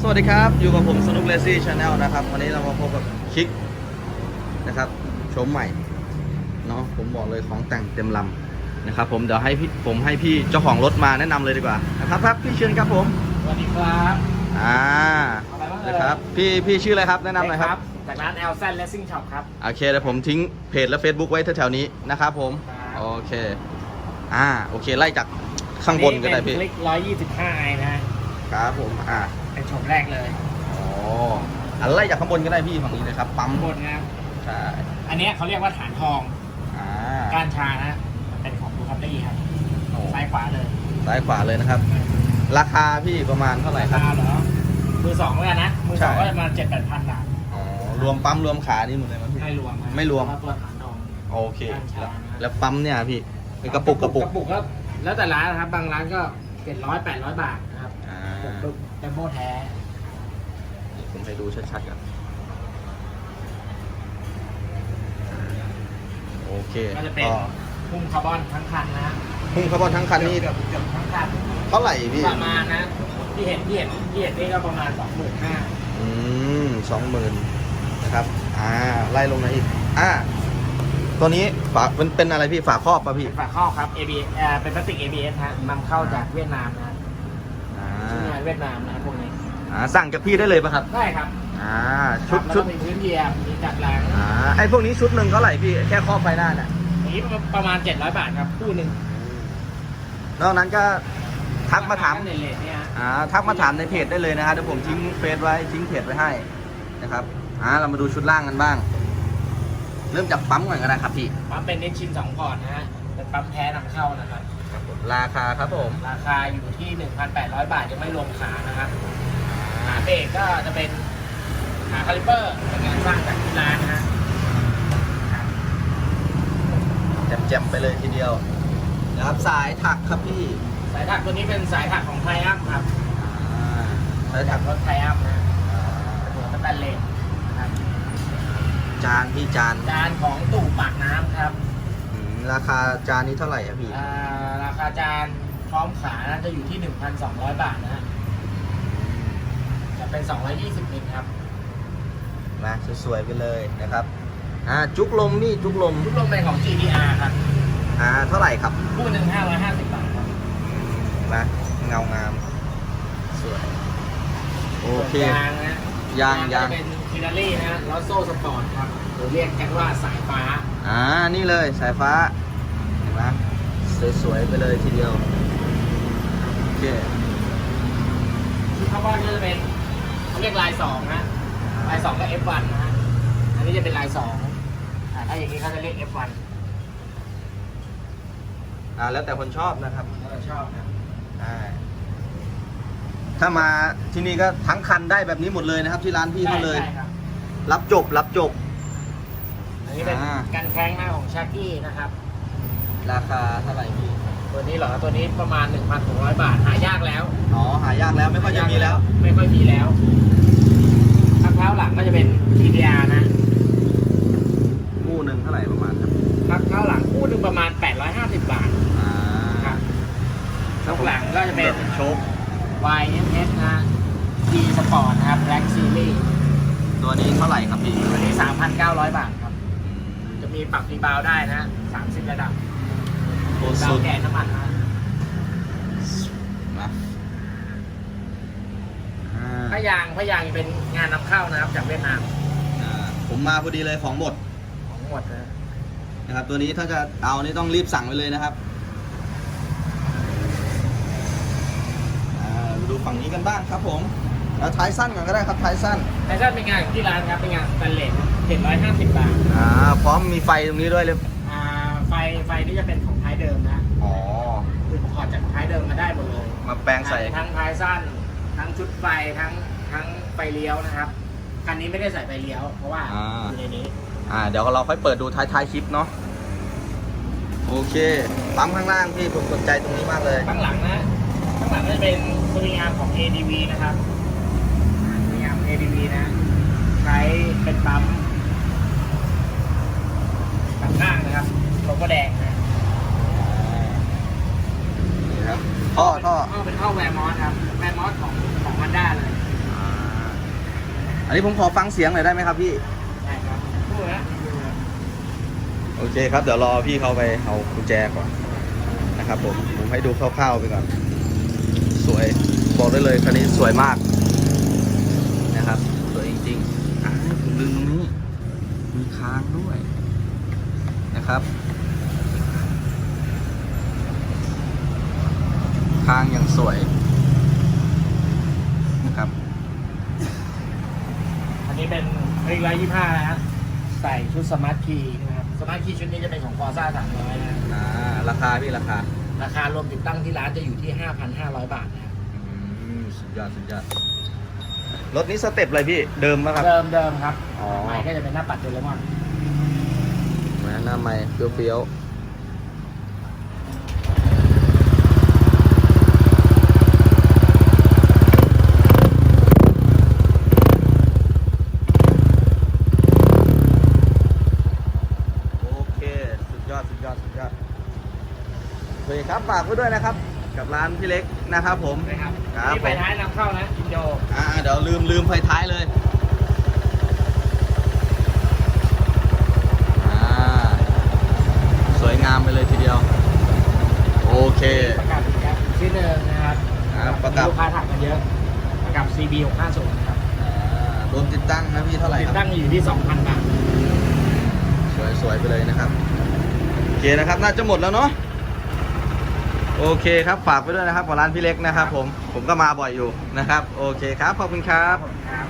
สวัสดีครับสวัสดีครับ อยู่กับผมสนุกเลซี่ชาแนลนะครับ วันนี้เรามาพบกับคลิกนะครับโฉมใหม่ เนาะผมบอกเลยของแต่งเต็มลำนะครับ ผมเดี๋ยวให้พี่ผมให้พี่เจ้าของรถมาแนะนำเลยดีกว่านะครับครับพี่เชิญครับผมสวัสดีครับอ่าอะไรบ้างเอ่ยนะครับพี่พี่ชื่ออะไรครับแนะนำหน่อยครับ จากร้าน e l s a n Racing Shop ครับ โอเคเดี๋ยวผมทิ้งเพจและ Facebook ไว้แถวๆนี้นะครับผม ครับ โอเค อ่า โอเค ไล่จากข้างบนก็ได้พี่ คลิก125ไอนะฮะครับผม อ่าเป็น ชมแรกเลยอ๋ออะไล่จากข้างบนก็ได้พี่ฝั่งนี้เลยครับ ปั๊มข้างบนนะครับใช่อันเนี้ยเขาเรียกว่าฐานทองอ่าก้านชานะเป็นของดูคัตตี้ครับโอ้ซ้ายขวาเลยซ้ายขวาเลยนะครับ ราคาพี่ประมาณเท่าไหร่ครับราคาเหรอมือสองเลยนะมือสองใช่ ก็ประมาณเจ็ดแปดพันบาทอ๋อรวมปั๊มรวมขานี่หมดเลยมั้ยพี่ ไม่รวมนะไม่รวม เพาะตัวฐานทอง โอเคด้านชาแล้วแล้วปั๊มเนี่ยพี่เป็นกระปุกกระปุกกระปุกก็แล้วแต่ร้านนะครับ บางร้านก็เจ็ดร้อยแปดร้อยบาทนะครับอ่าปุ๊บ เป็นโมแท้นี่ผมให้ดูชัดๆกันโอเคก็จะเป็นก็พุ่งคาร์บอนทั้งคันนะฮะพุ่งคาร์บอนทั้งคันนี่เกือบเกือบทั้งคัน เท่าไหร่พี่ ประมาณนะที่เห็นที่เห็นที่เห็นนี่ก็ประมาณสองหมื่นห้าอืมสองหมื่นนะครับ อ่า ไล่ลงมาอีก อ่า ตัวนี้ฝาเป็นเป็นอะไรพี่ ฝาครอบป่ะพี่เป็นฝาครอบครับ ABS เอ่อเป็นพลาสติก ABS ฮะนำเข้าจากเวียดนามนะอ่าชิ้นงาน เวียดนามนะพวกนี้อ่าสั่งจากพี่ได้เลยป่ะครับได้ครับอ่าชุดครับชุดแล้วก็มีพื้นเหยียบมีจัดแรงอ่าไอพวกนี้ชุดหนึ่งเท่าไหร่พี่แค่ครอบไฟหน้าเนี่ยอย่างนี้ประมาณ 700 บาทครับคู่หนึ่งนอกนั้นก็ทักมาถามเลทๆเนี่ยฮะอ่าทักมาถามในเพจได้เลยนะครับเดี๋ยวผมทิ้งเฟซไว้ทิ้งเพจไว้ให้นะครับอ่าเรามาดูชุดล่างกันบ้าง เริ่มจากปั๊มก่อนก็ได้ครับพี่ปั๊มเป็นนิชชิน2พอร์ตนะฮะเป็นปั๊มแท้นำเข้านะครับ ราคาครับผม ราคาอยู่ที่ 1,800 บาทยังไม่รวมขานะครับขาเบรกก็จะเป็นขาคาลิเปอร์เป็นงานสร้างจากที่ร้านนะฮะแจ่มๆไปเลยทีเดียวนะครับสายถักครับพี่ สายถักตัวนี้เป็นสายถักของไทอัพครับอ่าสายถัถักกรถไทอัพนะเป็นหัวสแตนเลสนะครับจานพี่จานจานของตู่ปากน้ำครับอืมราคาจานนี้เท่าไหร่อะพี่อ่าราคาจานพร้อมขานะจะอยู่ที่ 1,200 บาทนะฮะจะเป็น 220มิลครับนะสวยๆไปเลยนะครับอ่าจุกลมนี่จุกลมทุกลมเป็นของ GTR ครับ อ่าเท่าไหร่ครับคู่หนึ่ง550 บาทครับนะเงางาม สวย โอเค ส่วนยางนะยางยาง จะเป็นฟินารี่นะลอโซ่สปอร์ตครับหรือเรียกกันว่าสายฟ้า อ่านี่เลยสายฟ้าเห็นไหม สวยๆไปเลยทีเดียวโอเคที่เขาว่าก็จะเป็นเขาเรียกลายสองนะลายสองก็ F1 นะฮะอันนี้จะเป็นลายสองอ่าถ้าอย่างนี้เขาจะเรียก F1 อ่าแล้วแต่คนชอบนะครับเราชอบนะอ่าถ้ามาที่นี่ก็ทั้งคันได้แบบนี้หมดเลยนะครับ ที่ร้านพี่เขาเลย ใช่ครับรับจบรับจบ อันนี้เป็นอ่า กันแข้งหน้าของชากี้นะครับ ราคาเท่าไหร่พี่ตัวนี้เหรอ ตัวนี้ประมาณ 1,600 บาท หายากแล้ว อ๋อ หายากแล้วไม่ค่อยจะมีแล้ว ไม่ค่อยมีแล้วข้างเท้าหลังก็จะเป็น TDR นะคู่หนึ่งเท่าไหร่ประมาณครับข้างเท้าหลังคู่หนึ่งประมาณ 850 บาทอ่าครับข้างหลังก็จะเป็นโชค YMS นะ G Sport นะครับ Black Series ตัวนี้เท่าไหร่ครับพี่ ตัวนี้ 3,900 บาทครับ จะมีปรับรีบาวด์ได้นะ 30 ระดับโอ้ดาสุวดแกนน้ำมันนะนะอ่าพยางพยางเป็นงานนำเข้านะครับจากเวียดนามอ่าผมมาพอดีเลยของหมดของหมดนะนะครับ ตัวนี้ถ้าจะเอานี่ต้องรีบสั่งไปเลยนะครับอ่าดูฝั่งนี้กันบ้างครับผมแล้วท้ายสั้นก่อนก็ได้ครับท้ายสั้น แต่ถ้าเป็นงานของที่ร้านครับเป็นงานสแตนเลส750 บาท อ่าพร้อมมีไฟตรงนี้ด้วยเลยอ่า ไฟไฟนี่จะเป็นของท้ายเดิมนะอ๋อ คือถอดจากท้ายเดิมมาได้หมดเลยมาแปลงใส่ ทั้งท้ายสั้น ทั้งชุดไฟทั้งทั้งไฟเลี้ยวนะครับคันนี้ไม่ได้ใส่ไฟเลี้ยว เพราะว่าอ่า อยู่ในนี้ อ่า เดี๋ยวเราค่อยเปิดดูท้ายท้ายๆคลิปเนาะ โอเค ปั๊มข้างล่างพี่ผมสนใจตรงนี้มากเลย ข้างหลังนะข้างหลังก็จะเป็นสวิงอาร์มของ ADV นะครับสวิงอาร์ม ADV นะ ใช้เป็นปั๊มปั๊มข้างนะครับ โลโก้แดงนะนี่ครับท่อท่อท่อเป็นท่อแวร์มอสครับแวร์มอสของของมันด้าเลยอ่าอันนี้ผมขอฟังเสียงหน่อยได้ไหมครับพี่ ใช่ครับพูดนะดูนะโอเคครับ เดี๋ยวรอพี่เขาไปเอากุญแจก่อนนะครับผม ผมให้ดูคร่าวๆไปก่อน สวย บอกได้เลยคันนี้สวยมากนะครับ สวยจริงๆอ่าผมลืมตรงนี้ มีค้างด้วย นะครับค้างอย่างสวยนะครับ อันนี้เป็นเรียกร้อยยี่ห้านะฮะใส่ชุดสมาร์ทคีย์นะครับ สมาร์ทคีย์ชุดนี้จะเป็นของฟอร์ซ่าสามร้อยนะ อ่า ราคาพี่ราคา ราคารวมติดตั้งที่ร้านจะอยู่ที่ 5,500 บาทนะครับอืมสุดยอดสุดยอดรถนี้สเต็ปอะไรพี่ เดิมไหมครับ เดิมเดิมครับ อ๋อ ใหม่ก็จะเป็นหน้าปัดเดลมอนแหมหน้าไม่เฟี้ยวๆโอเคสุดยอดสุดยอดสุดยอดโอเคครับฝากไว้ด้วยนะครับ กับร้านพี่เล็กนะครับผมนะครับครับนี่ไปผมท้ายนำเข้านะอินโดอ่าเดี๋ยวลืมลืมไฟท้ายเลย อ่า สวย งามไปเลยทีเดียว โอเค ประกาศอีกครับชื่อเดิมนะครับครับประกาศลูกค้าถามกันเยอะ ประกับ CB 650นะครับอ่ารวมติดตั้งนะพี่เท่าไหร่ติคดรับตั้งอยู่ที่ 2,000 บาท สวยสวยไปเลยนะครับ โอเคนะครับ น่าจะหมดแล้วเนาะโอเคครับฝากไปด้วยนะครับของร้านพี่เล็กนะครับ ผมผมก็มาบ่อยอยู่นะครับ โอเคครับขอบคุณครับ ครับ